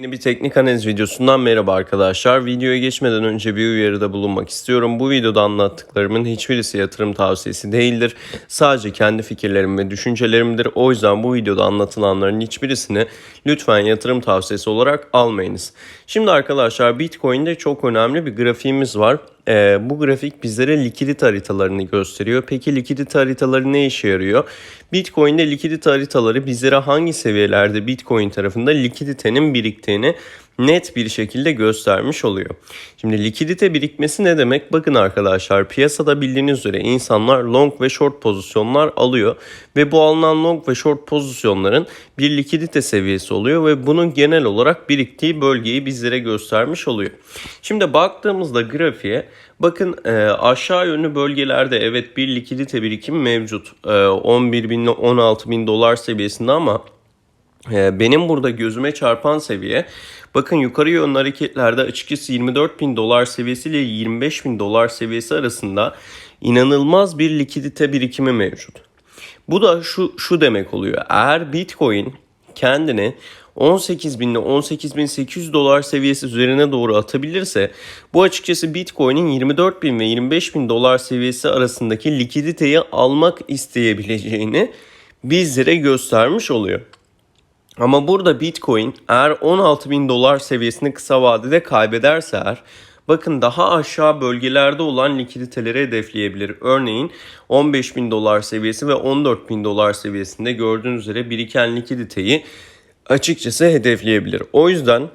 Yeni bir teknik analiz videosundan merhaba arkadaşlar. Videoya geçmeden önce bir uyarıda bulunmak istiyorum. Bu videoda anlattıklarımın hiçbirisi yatırım tavsiyesi değildir. Sadece kendi fikirlerim ve düşüncelerimdir. O yüzden bu videoda anlatılanların hiçbirisini lütfen yatırım tavsiyesi olarak almayınız. Şimdi arkadaşlar Bitcoin'de çok önemli bir grafiğimiz var. Ee, bu grafik bizlere likidite haritalarını gösteriyor. Peki likidite haritaları ne işe yarıyor? Bitcoin'de likidite haritaları bizlere hangi seviyelerde Bitcoin tarafında likiditenin biriktiğini net bir şekilde göstermiş oluyor. Şimdi likidite birikmesi ne demek? Bakın arkadaşlar piyasada bildiğiniz üzere insanlar long ve short pozisyonlar alıyor ve bu alınan long ve short pozisyonların bir likidite seviyesi oluyor ve bunun genel olarak biriktiği bölgeyi bizlere göstermiş oluyor. Şimdi baktığımızda grafiğe bakın e, aşağı yönlü bölgelerde evet bir likidite birikimi mevcut. E, 11 bin 16 bin dolar seviyesinde ama Benim burada gözüme çarpan seviye bakın yukarı yönlü hareketlerde açıkçası 24 bin dolar seviyesi ile 25 bin dolar seviyesi arasında inanılmaz bir likidite birikimi mevcut. Bu da şu, şu demek oluyor. Eğer Bitcoin kendini 18 bin ile 18 bin 800 dolar seviyesi üzerine doğru atabilirse bu açıkçası Bitcoin'in 24 bin ve 25 bin dolar seviyesi arasındaki likiditeyi almak isteyebileceğini bizlere göstermiş oluyor. Ama burada Bitcoin eğer 16 bin dolar seviyesini kısa vadede kaybederse eğer bakın daha aşağı bölgelerde olan likiditeleri hedefleyebilir. Örneğin 15 bin dolar seviyesi ve 14 bin dolar seviyesinde gördüğünüz üzere biriken likiditeyi açıkçası hedefleyebilir. O yüzden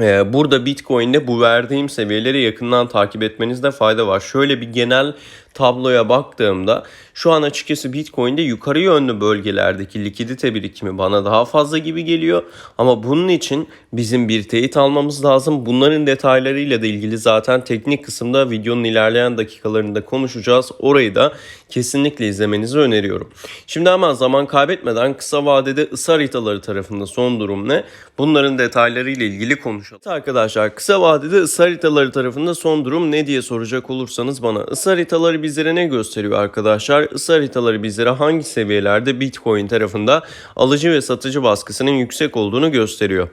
ee, Burada Bitcoin'de bu verdiğim seviyeleri yakından takip etmenizde fayda var. Şöyle bir genel tabloya baktığımda şu an açıkçası Bitcoin'de yukarı yönlü bölgelerdeki likidite birikimi bana daha fazla gibi geliyor. Ama bunun için bizim bir teyit almamız lazım. Bunların detaylarıyla da ilgili zaten teknik kısımda videonun ilerleyen dakikalarında konuşacağız. Orayı da kesinlikle izlemenizi öneriyorum. Şimdi hemen zaman kaybetmeden kısa vadede ısı haritaları tarafında son durum ne? Bunların detaylarıyla ilgili konuşalım. Arkadaşlar kısa vadede ısı haritaları tarafında son durum ne diye soracak olursanız bana ısı haritaları bizlere ne gösteriyor arkadaşlar? Isı haritaları bizlere hangi seviyelerde Bitcoin tarafında alıcı ve satıcı baskısının yüksek olduğunu gösteriyor.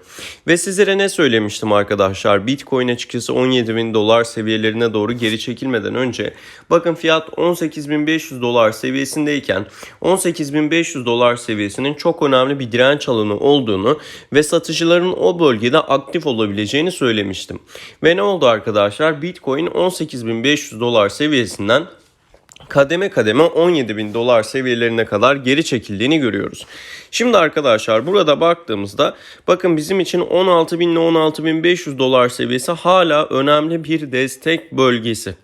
Ve sizlere ne söylemiştim arkadaşlar? Bitcoin açıkçası 17 bin dolar seviyelerine doğru geri çekilmeden önce bakın fiyat 18.500 dolar seviyesindeyken 18.500 dolar seviyesinin çok önemli bir direnç alanı olduğunu ve satıcıların o bölgede aktif olabileceğini söylemiştim. Ve ne oldu arkadaşlar? Bitcoin 18.500 dolar seviyesinden kademe kademe 17 bin dolar seviyelerine kadar geri çekildiğini görüyoruz. Şimdi arkadaşlar burada baktığımızda bakın bizim için 16 bin ile 16 bin 500 dolar seviyesi hala önemli bir destek bölgesi.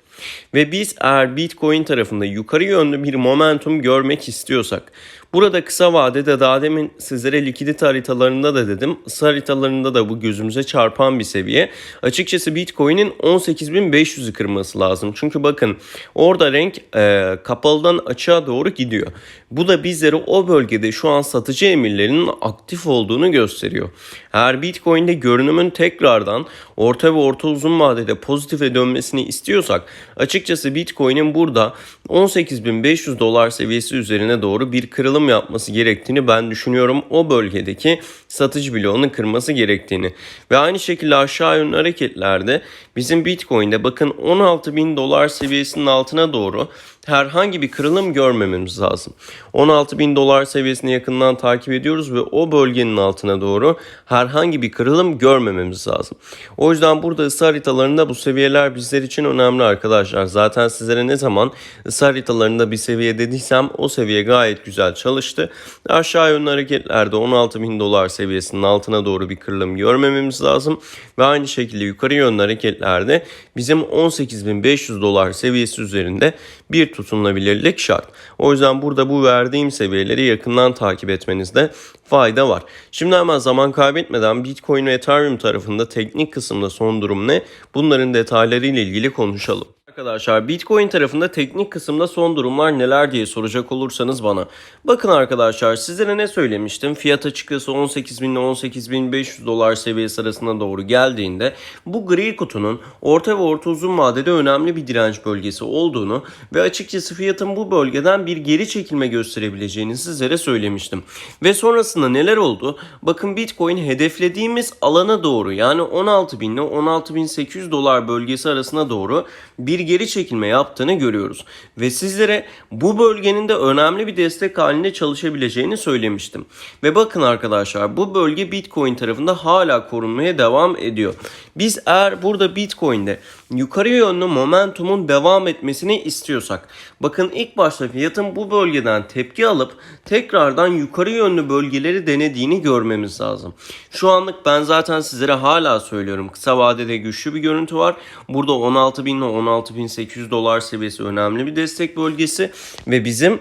Ve biz eğer Bitcoin tarafında yukarı yönlü bir momentum görmek istiyorsak Burada kısa vadede daha demin sizlere likidite haritalarında da dedim. Isı haritalarında da bu gözümüze çarpan bir seviye. Açıkçası Bitcoin'in 18.500'ü kırması lazım. Çünkü bakın orada renk e, kapalıdan açığa doğru gidiyor. Bu da bizlere o bölgede şu an satıcı emirlerinin aktif olduğunu gösteriyor. Eğer Bitcoin'de görünümün tekrardan orta ve orta uzun vadede pozitife dönmesini istiyorsak açıkçası Bitcoin'in burada 18.500 dolar seviyesi üzerine doğru bir kırılım yapması gerektiğini ben düşünüyorum. O bölgedeki satıcı bloğunu kırması gerektiğini. Ve aynı şekilde aşağı yönlü hareketlerde bizim Bitcoin'de bakın 16 bin dolar seviyesinin altına doğru herhangi bir kırılım görmememiz lazım. 16 bin dolar seviyesini yakından takip ediyoruz ve o bölgenin altına doğru herhangi bir kırılım görmememiz lazım. O yüzden burada ısı haritalarında bu seviyeler bizler için önemli arkadaşlar. Zaten sizlere ne zaman ısı haritalarında bir seviye dediysem o seviye gayet güzel çalıştı. Aşağı yönlü hareketlerde 16 bin dolar seviyesinin altına doğru bir kırılım görmememiz lazım. Ve aynı şekilde yukarı yönlü hareketlerde bizim 18.500 dolar seviyesi üzerinde bir tutunulabilirlik şart. O yüzden burada bu verdiğim seviyeleri yakından takip etmenizde fayda var. Şimdi hemen zaman kaybetmeden Bitcoin ve Ethereum tarafında teknik kısımda son durum ne? Bunların detaylarıyla ilgili konuşalım. Arkadaşlar Bitcoin tarafında teknik kısımda son durumlar neler diye soracak olursanız bana. Bakın arkadaşlar sizlere ne söylemiştim? Fiyat açıkçası 18.000 ile 18.500 dolar seviyesi arasına doğru geldiğinde bu gri kutunun orta ve orta uzun vadede önemli bir direnç bölgesi olduğunu ve açıkçası fiyatın bu bölgeden bir geri çekilme gösterebileceğini sizlere söylemiştim. Ve sonrasında neler oldu? Bakın Bitcoin hedeflediğimiz alana doğru yani 16.000 ile 16.800 dolar bölgesi arasına doğru bir geri çekilme yaptığını görüyoruz. Ve sizlere bu bölgenin de önemli bir destek halinde çalışabileceğini söylemiştim. Ve bakın arkadaşlar bu bölge Bitcoin tarafında hala korunmaya devam ediyor. Biz eğer burada Bitcoin'de yukarı yönlü momentumun devam etmesini istiyorsak bakın ilk başta fiyatın bu bölgeden tepki alıp tekrardan yukarı yönlü bölgeleri denediğini görmemiz lazım. Şu anlık ben zaten sizlere hala söylüyorum kısa vadede güçlü bir görüntü var. Burada 16.000 ile 16.800 dolar seviyesi önemli bir destek bölgesi ve bizim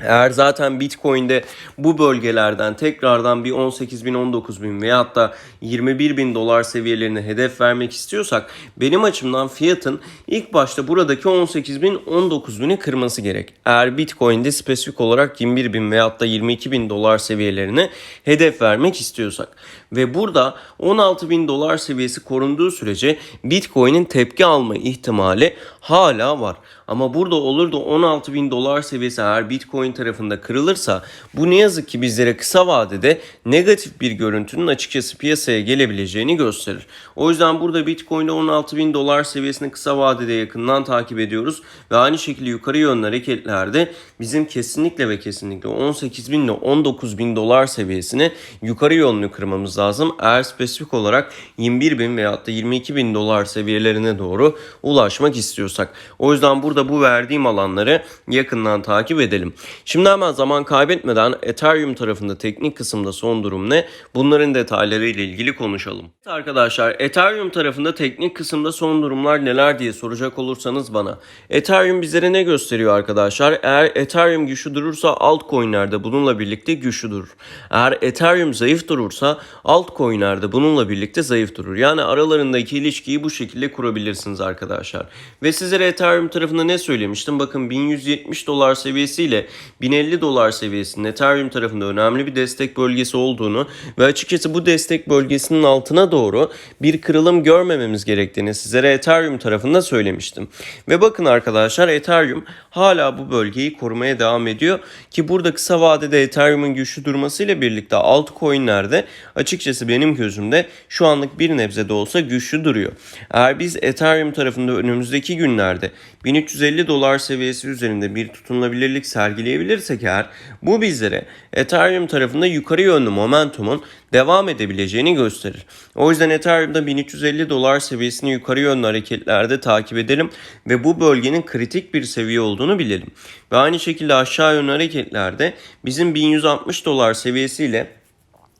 eğer zaten Bitcoin'de bu bölgelerden tekrardan bir 18 bin, 19 bin veya hatta 21 bin dolar seviyelerine hedef vermek istiyorsak benim açımdan fiyatın ilk başta buradaki 18 bin, 19 bini kırması gerek. Eğer Bitcoin'de spesifik olarak 21 bin veya hatta 22 bin dolar seviyelerine hedef vermek istiyorsak ve burada 16 bin dolar seviyesi korunduğu sürece Bitcoin'in tepki alma ihtimali hala var. Ama burada olur da 16 bin dolar seviyesi eğer Bitcoin tarafında kırılırsa bu ne yazık ki bizlere kısa vadede negatif bir görüntünün açıkçası piyasaya gelebileceğini gösterir. O yüzden burada Bitcoin'de 16 bin dolar seviyesini kısa vadede yakından takip ediyoruz ve aynı şekilde yukarı yönlü hareketlerde bizim kesinlikle ve kesinlikle 18 bin ile 19 bin dolar seviyesini yukarı yönlü kırmamız lazım. Eğer spesifik olarak 21 bin veyahut da 22 bin dolar seviyelerine doğru ulaşmak istiyorsak. O yüzden burada bu verdiğim alanları yakından takip edelim. Şimdi hemen zaman kaybetmeden Ethereum tarafında teknik kısımda son durum ne? Bunların detayları ile ilgili konuşalım. Evet arkadaşlar Ethereum tarafında teknik kısımda son durumlar neler diye soracak olursanız bana. Ethereum bizlere ne gösteriyor arkadaşlar? Eğer Ethereum güçlü durursa altcoin'lerde bununla birlikte güçlü durur. Eğer Ethereum zayıf durursa altcoin'lerde bununla birlikte zayıf durur. Yani aralarındaki ilişkiyi bu şekilde kurabilirsiniz arkadaşlar. Ve sizlere Ethereum tarafında ne söylemiştim? Bakın 1170 dolar seviyesiyle 1050 dolar seviyesinin Ethereum tarafında önemli bir destek bölgesi olduğunu ve açıkçası bu destek bölgesinin altına doğru bir kırılım görmememiz gerektiğini sizlere Ethereum tarafında söylemiştim. Ve bakın arkadaşlar Ethereum hala bu bölgeyi korumaya devam ediyor ki burada kısa vadede Ethereum'un güçlü durmasıyla birlikte altcoin'lerde açıkçası benim gözümde şu anlık bir nebze de olsa güçlü duruyor. Eğer biz Ethereum tarafında önümüzdeki günlerde 1350 dolar seviyesi üzerinde bir tutunulabilirlik sergileyebilirsek eğer bu bizlere Ethereum tarafında yukarı yönlü momentumun devam edebileceğini gösterir. O yüzden Ethereum'da 1350 dolar seviyesini yukarı yönlü hareketlerde takip edelim ve bu bölgenin kritik bir seviye olduğunu bilelim. Ve aynı şekilde aşağı yönlü hareketlerde bizim 1160 dolar seviyesiyle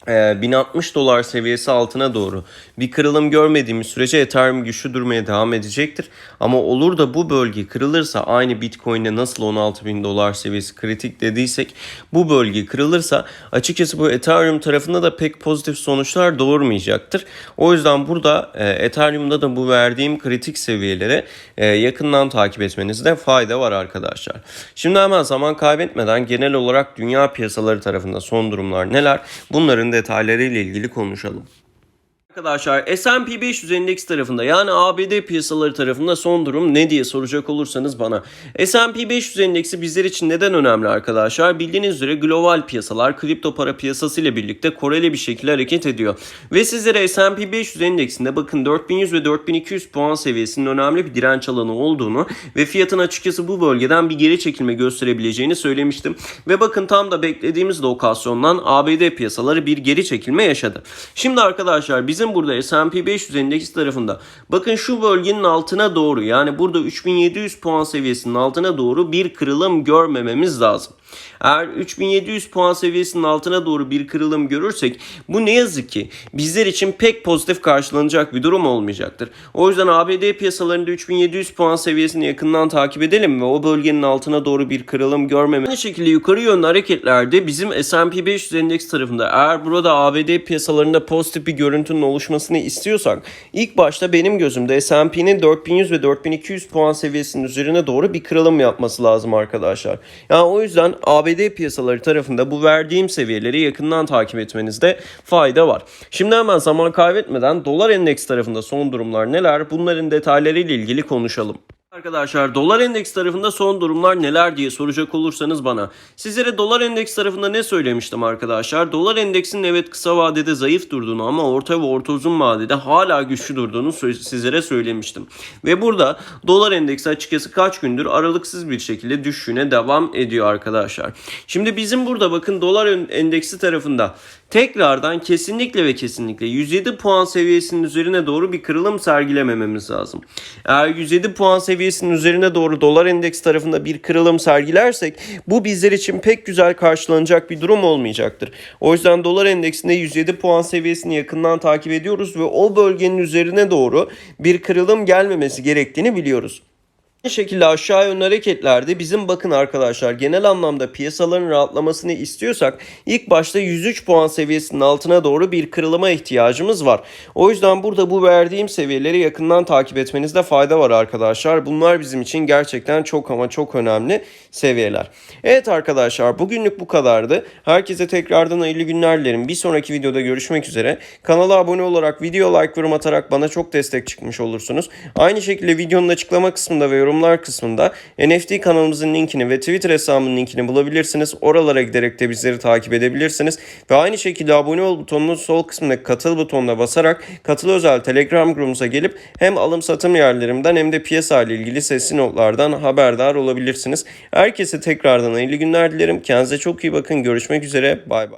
1060 dolar seviyesi altına doğru bir kırılım görmediğimiz sürece Ethereum güçlü durmaya devam edecektir. Ama olur da bu bölge kırılırsa aynı Bitcoin'de nasıl 16 bin dolar seviyesi kritik dediysek bu bölge kırılırsa açıkçası bu Ethereum tarafında da pek pozitif sonuçlar doğurmayacaktır. O yüzden burada Ethereum'da da bu verdiğim kritik seviyelere yakından takip etmenizde fayda var arkadaşlar. Şimdi hemen zaman kaybetmeden genel olarak dünya piyasaları tarafında son durumlar neler? Bunların detaylarıyla ilgili konuşalım. Arkadaşlar S&P 500 endeks tarafında yani ABD piyasaları tarafında son durum ne diye soracak olursanız bana. S&P 500 endeksi bizler için neden önemli arkadaşlar? Bildiğiniz üzere global piyasalar kripto para piyasası ile birlikte koreli bir şekilde hareket ediyor. Ve sizlere S&P 500 endeksinde bakın 4100 ve 4200 puan seviyesinin önemli bir direnç alanı olduğunu ve fiyatın açıkçası bu bölgeden bir geri çekilme gösterebileceğini söylemiştim. Ve bakın tam da beklediğimiz lokasyondan ABD piyasaları bir geri çekilme yaşadı. Şimdi arkadaşlar bizim bizim burada S&P 500 endeksi tarafında bakın şu bölgenin altına doğru yani burada 3700 puan seviyesinin altına doğru bir kırılım görmememiz lazım. Eğer 3700 puan seviyesinin altına doğru bir kırılım görürsek bu ne yazık ki bizler için pek pozitif karşılanacak bir durum olmayacaktır. O yüzden ABD piyasalarında 3700 puan seviyesini yakından takip edelim ve o bölgenin altına doğru bir kırılım görmeme. Aynı şekilde yukarı yönlü hareketlerde bizim S&P 500 endeks tarafında eğer burada ABD piyasalarında pozitif bir görüntünün oluşmasını istiyorsak ilk başta benim gözümde S&P'nin 4100 ve 4200 puan seviyesinin üzerine doğru bir kırılım yapması lazım arkadaşlar. Yani o yüzden ABD piyasaları tarafında bu verdiğim seviyeleri yakından takip etmenizde fayda var. Şimdi hemen zaman kaybetmeden dolar endeks tarafında son durumlar neler? Bunların detaylarıyla ilgili konuşalım. Arkadaşlar dolar endeks tarafında son durumlar neler diye soracak olursanız bana. Sizlere dolar endeks tarafında ne söylemiştim arkadaşlar? Dolar endeksinin evet kısa vadede zayıf durduğunu ama orta ve orta uzun vadede hala güçlü durduğunu sizlere söylemiştim. Ve burada dolar endeksi açıkçası kaç gündür aralıksız bir şekilde düşüşüne devam ediyor arkadaşlar. Şimdi bizim burada bakın dolar en- endeksi tarafında tekrardan kesinlikle ve kesinlikle 107 puan seviyesinin üzerine doğru bir kırılım sergilemememiz lazım. Eğer 107 puan seviyesinin üzerine doğru dolar endeks tarafında bir kırılım sergilersek bu bizler için pek güzel karşılanacak bir durum olmayacaktır. O yüzden dolar endeksinde 107 puan seviyesini yakından takip ediyoruz ve o bölgenin üzerine doğru bir kırılım gelmemesi gerektiğini biliyoruz. Aynı şekilde aşağı yönlü hareketlerde bizim bakın arkadaşlar genel anlamda piyasaların rahatlamasını istiyorsak ilk başta 103 puan seviyesinin altına doğru bir kırılıma ihtiyacımız var. O yüzden burada bu verdiğim seviyeleri yakından takip etmenizde fayda var arkadaşlar. Bunlar bizim için gerçekten çok ama çok önemli seviyeler. Evet arkadaşlar bugünlük bu kadardı. Herkese tekrardan hayırlı günler dilerim. Bir sonraki videoda görüşmek üzere. Kanala abone olarak video like yorum atarak bana çok destek çıkmış olursunuz. Aynı şekilde videonun açıklama kısmında ve yorumlar kısmında NFT kanalımızın linkini ve Twitter hesabımın linkini bulabilirsiniz. Oralara giderek de bizleri takip edebilirsiniz. Ve aynı şekilde abone ol butonunun sol kısmındaki katıl butonuna basarak katıl özel Telegram grubumuza gelip hem alım satım yerlerimden hem de piyasa ile ilgili sesli notlardan haberdar olabilirsiniz. Herkese tekrardan hayırlı günler dilerim. Kendinize çok iyi bakın. Görüşmek üzere. Bay bay.